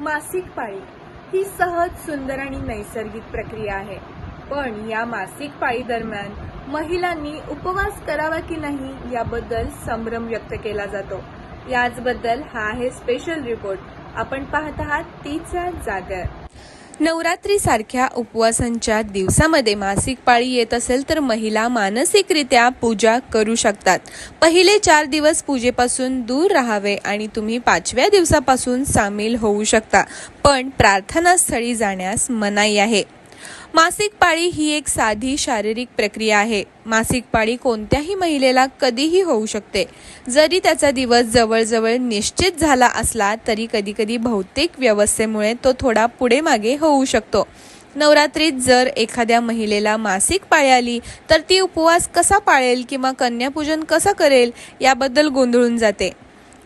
मासिक पाळी ही सहज सुंदर आणि नैसर्गिक प्रक्रिया आहे. पण या मासिक पाळी दरम्यान महिलांनी उपवास करावा की नाही याबद्दल संभ्रम व्यक्त केला जातो. याचबद्दल हा आहे स्पेशल रिपोर्ट आपण पाहत आहात तिच्या जागर. नवरात्रीसारख्या उपवासांच्या दिवसामध्ये मासिक पाळी येत असेल तर महिला मानसिकरित्या पूजा करू शकतात. पहिले चार दिवस पूजेपासून दूर राहावे आणि तुम्ही पाचव्या दिवसापासून सामील होऊ शकता. पण प्रार्थनास्थळी जाण्यास मनाई आहे. मासिक पाळी ही एक साधी शारीरिक प्रक्रिया आहे. मासिक पाळी कोणत्याही महिलेला कधीही होऊ शकते. जरी त्याचा दिवस जवळजवळ निश्चित झाला असला तरी कधीकधी भौतिक व्यवस्थेमुळे तो थोडा पुढे मागे होऊ शकतो. नवरात्रीत जर एखाद्या महिलेला मासिक पाळी आली तर ती उपवास कसा पाळेल किंवा कन्यापूजन कसं करेल याबद्दल गोंधळून जाते.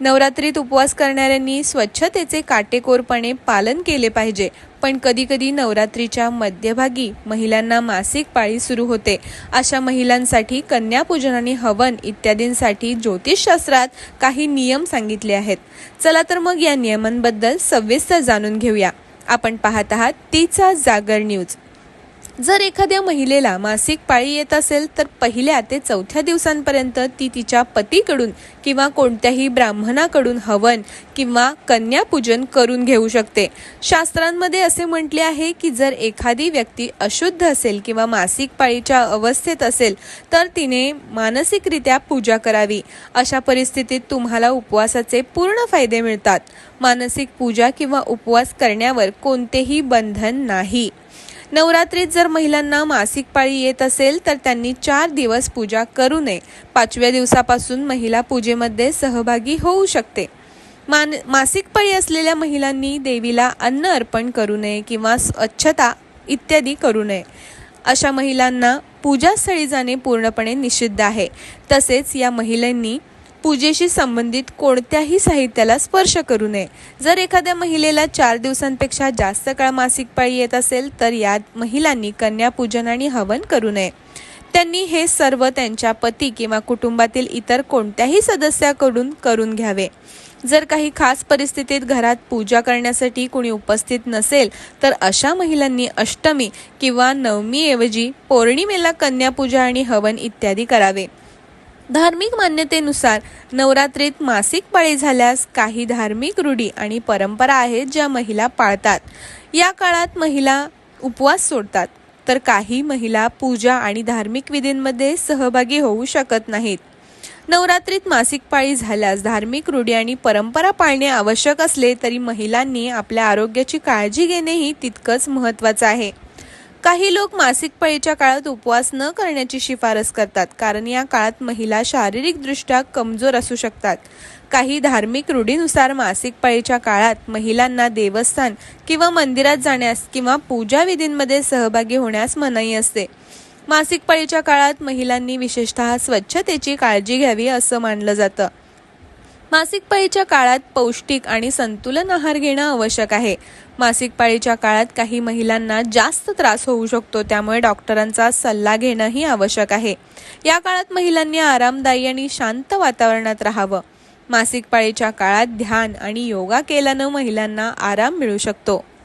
नवरात्रीत उपवास करणाऱ्यांनी स्वच्छतेचे काटेकोरपणे पालन केले पाहिजे. पण कधीकधी नवरात्रीच्या मध्यभागी महिलांना मासिक पाळी सुरू होते. अशा महिलांसाठी कन्यापूजन आणि हवन इत्यादींसाठी ज्योतिषशास्त्रात काही नियम सांगितले आहेत. चला तर मग या नियमांबद्दल सविस्तर जाणून घेऊया. आपण पाहत आहात तिचा जागर न्यूज. जर एखाद्या महिलेला मासिक पाळी येत असेल तर पहिल्या ते चौथ्या दिवसांपर्यंत ती तिच्या पतीकडून किंवा कोणत्याही ब्राह्मणाकडून हवन किंवा कन्यापूजन करून घेऊ शकते. शास्त्रांमध्ये असे म्हटले आहे की जर एखादी व्यक्ती अशुद्ध असेल किंवा मासिक पाळीच्या अवस्थेत असेल तर तिने मानसिकरित्या पूजा करावी. अशा परिस्थितीत तुम्हाला उपवासाचे पूर्ण फायदे मिळतात. मानसिक पूजा किंवा उपवास करण्यावर कोणतेही बंधन नाही. नवरात्रीत जर महिलांना मासिक पाळी येत असेल तर त्यांनी चार दिवस पूजा करू नये. पाचव्या दिवसापासून महिला पूजेमध्ये सहभागी होऊ शकते. मान मासिक पाळी असलेल्या महिलांनी देवीला अन्न अर्पण करू नये किंवा स्वच्छता इत्यादी करू नये. अशा महिलांना पूजास्थळी जाणे पूर्णपणे निषिद्ध आहे. तसेच या महिलांनी पूजेशी संबंधित कोणत्याही साहित्याला स्पर्श करू नये. जर एखाद्या महिलेला चार दिवसांपेक्षा जास्त काळ मासिक पाळी येत असेल तर यात महिलांनी कन्यापूजन आणि हवन करू नये. त्यांनी हे सर्व त्यांच्या पती किंवा कुटुंबातील इतर कोणत्याही सदस्याकडून करून घ्यावे. जर काही खास परिस्थितीत घरात पूजा करण्यासाठी कुणी उपस्थित नसेल तर अशा महिलांनी अष्टमी किंवा नवमीऐवजी पौर्णिमेला कन्यापूजा आणि हवन इत्यादी करावे. धार्मिक मान्यतेनुसार नवरात्रीत मासिक पाळी झाल्यास काही धार्मिक रूढी आणि परंपरा आहेत ज्या महिला पाळतात. या काळात महिला उपवास सोडतात तर काही महिला पूजा आणि धार्मिक विधींमध्ये सहभागी होऊ शकत नाहीत. नवरात्रीत मासिक पाळी झाल्यास धार्मिक रूढी आणि परंपरा पाळणे आवश्यक असले तरी महिलांनी आपल्या आरोग्याची काळजी घेणेही तितकंच महत्त्वाचं आहे. काही लोक मासिक पाळीच्या काळात उपवास न करण्याची शिफारस करतात कारण या काळात महिला शारीरिकदृष्ट्या कमजोर असू शकतात. काही धार्मिक रूढीनुसार मासिक पाळीच्या काळात महिलांना देवस्थान किंवा मंदिरात जाण्यास किंवा पूजा विधींमध्ये सहभागी होण्यास मनाई असते. मासिक पाळीच्या काळात महिलांनी विशेषतः स्वच्छतेची काळजी घ्यावी असं मानलं जातं. मासिक पाळीच्या काळात पौष्टिक आणि संतुलन आहार घेणं आवश्यक आहे. मासिक पाळीच्या काळात काही महिलांना जास्त त्रास होऊ शकतो त्यामुळे डॉक्टरांचा सल्ला घेणंही आवश्यक आहे. या काळात महिलांनी आरामदायी आणि शांत वातावरणात राहावं. मासिक पाळीच्या काळात ध्यान आणि योगा केल्यानं महिलांना आराम मिळू शकतो.